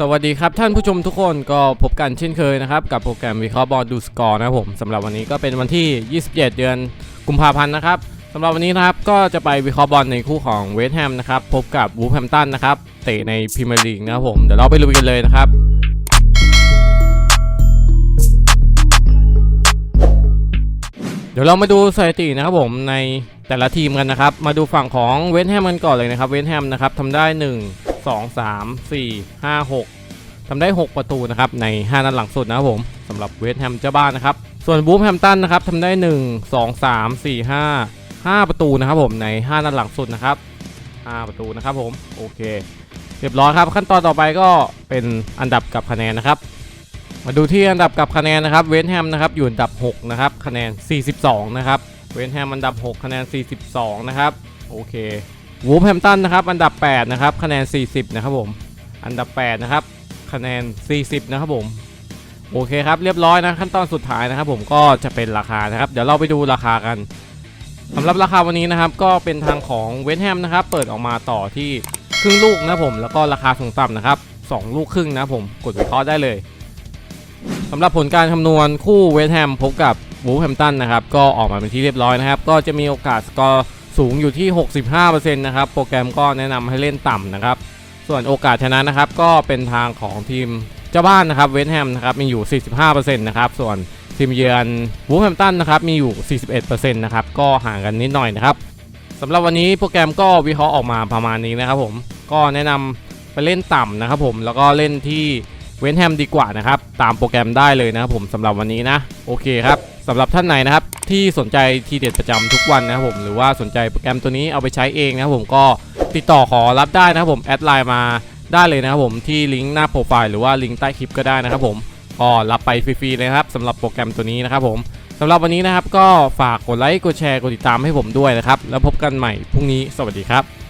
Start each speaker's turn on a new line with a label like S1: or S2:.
S1: สวัสดีครับท่านผู้ชมทุกคนก็พบกันเช่นเคยนะครับ กับโปรแกรมวิเคราะห์บอลดูสกอร์นะครับผมสำหรับวันนี้ก็เป็นวันที่ 27 เดือนกุมภาพันธ์นะครับสำหรับวันนี้นะครับก็จะไปวิเคราะห์บอลในคู่ของเวสต์แฮมนะครับพบกับวูฟแฮมตันนะครับเตะในพรีเมียร์ลีกนะครับผมเดี๋ยวเราไปลุยกันเลยนะครับเดี๋ยวเรามาดูสถิตินะครับผมในแต่ละทีมกันนะครับ มาดูฝั่งของเวสต์แฮมกันก่อนเลยนะครับเวสต์แฮมนะครับทำได้ 1 2 3 4 5 6 ทำได้ 6 ประตูนะครับใน 5 นัดหลังสุดนะครับผมสำหรับเวสต์แฮมเจ้าบ้านนะครับ ส่วนบูฟแฮมตันนะครับทำได้ 1 2 3 4 5 5 ประตูนะครับผมใน 5 นัดหลังสุดนะครับ 5 ประตูนะครับผมโอเค เรียบร้อยครับ ขั้นตอนต่อไปก็เป็นอันดับกับคะแนนนะครับ มาดูที่อันดับกับคะแนนนะครับเวสต์แฮมนะครับอยู่อันดับ 6 นะครับคะแนน 42 นะครับเวสต์แฮมอันดับ 6 คะแนน 42 นะครับโอเค วูฟแฮมตันนะครับอันดับ 8 นะครับ คะแนน 40 นะครับผมอันดับ 8 นะครับ คะแนน 40 นะครับผมโอเคครับเรียบร้อยนะขั้นตอนสุดท้ายนะครับ ผมก็จะเป็นราคานะครับ เดี๋ยวเราไปดูราคากันสำหรับราคาวันนี้นะครับ ก็เป็นทางของเวสแฮมนะครับ เปิดออกมาต่อที่ครึ่งลูกนะผมแล้วก็ราคาสูงต่ำนะครับสองลูกครึ่งนะผมกดวิเคราะห์ได้เลยสำหรับผลการคำนวณคู่เวสแฮมพบกับวูฟแฮมตันนะครับ ก็ออกมาเป็นที่เรียบร้อยนะครับ ก็จะมีโอกาสสกอร์ สูงอยู่ที่ 65%นะครับ โปรแกรมก็แนะนำให้เล่นต่ำนะครับ ส่วนโอกาสชนะนะครับ ก็เป็นทางของทีมเจ้าบ้านนะครับเวสต์แฮมนะครับมีอยู่ 45%นะครับ ส่วนทีมเยือนวูฟแฮมตันนะครับมีอยู่ 41%นะครับ ก็ห่างกันนิดหน่อยนะครับสำหรับวันนี้โปรแกรมก็วิเคราะห์ออกมาประมาณนี้นะครับ ผม ก็แนะนำไปเล่นต่ำนะครับ ผม แล้วก็เล่นที่เวนแฮมดีกว่านะครับ ตามโปรแกรมได้เลยนะครับผมสำหรับวันนี้นะ โอเคครับ สำหรับท่านไหนนะครับ ที่สนใจทีเด็ดประจำทุกวันนะครับผมหรือว่าสนใจโปรแกรมตัวนี้เอาไปใช้เองนะครับผมก็ติดต่อขอรับได้นะครับผมแอดไลน์มาได้เลยนะครับผมที่ลิงก์หน้าโปรไฟล์หรือว่าลิงก์ใต้คลิปก็ได้นะครับผมก็รับไปฟรีๆเลยนะครับสำหรับโปรแกรมตัวนี้นะครับผมสำหรับวันนี้นะครับก็ฝากกดไลค์กดแชร์กดติดตามให้ผมด้วยนะครับ แล้วพบกันใหม่พรุ่งนี้สวัสดีครับ